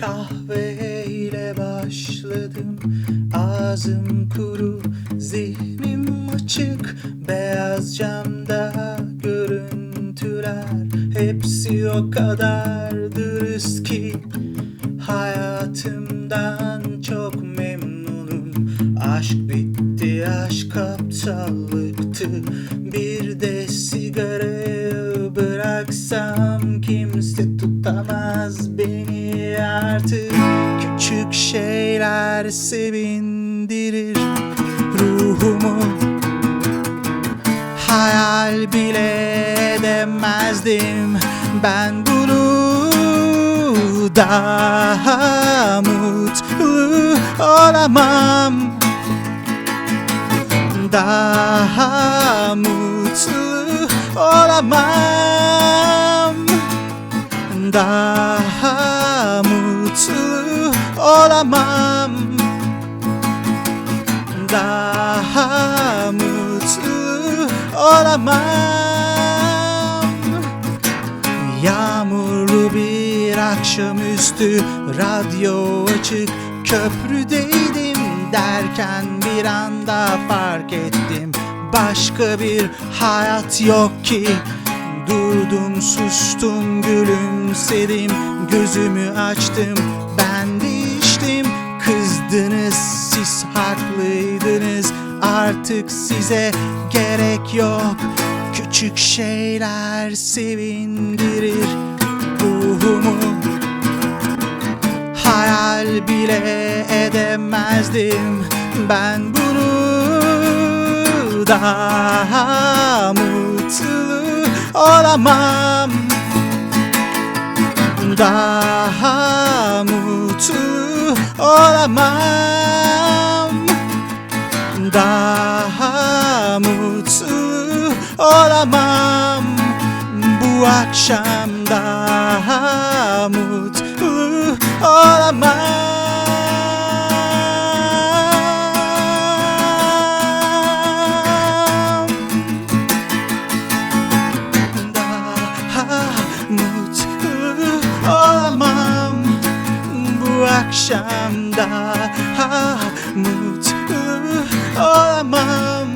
Kahveyle başladım. Ağzım kuru Zihnim açık. Beyaz camda görüntüler Hepsi o kadar dürüst ki Hayatımdan çok memnunum. Aşk bitti, aşk aptallıktı. Bir de bıraksam Kimse tutamaz beni. Artık Küçük şeyler sevindirir ruhumu. Hayal bile edemezdim ben bunu. Daha mutlu olamam. Daha mutlu olamam Daha mutlu olamam. Daha mutlu olamam. Yağmurlu bir akşamüstü radyo açık köprüdeydim derken bir anda fark ettim. Başka bir hayat yok ki Durdum sustum gülümsedim gözümü açtım ben değiştim Kızdınız siz haklıydınız artık size gerek yok. Küçük şeyler sevindirir ruhumu. Hayal bile edemezdim ben bunu. Daha mutlu olamam. Daha mutlu olamam. Daha mutlu olamam. Bu akşam daha mutlu olamam bu akşam daha mutlu olamam.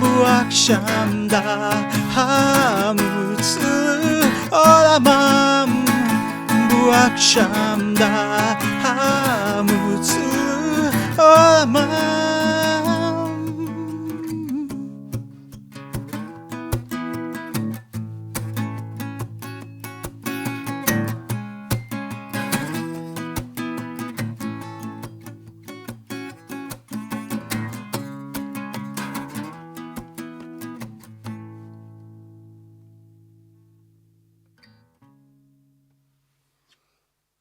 Bu akşam daha mutlu olamam. Bu akşam daha mutlu olamam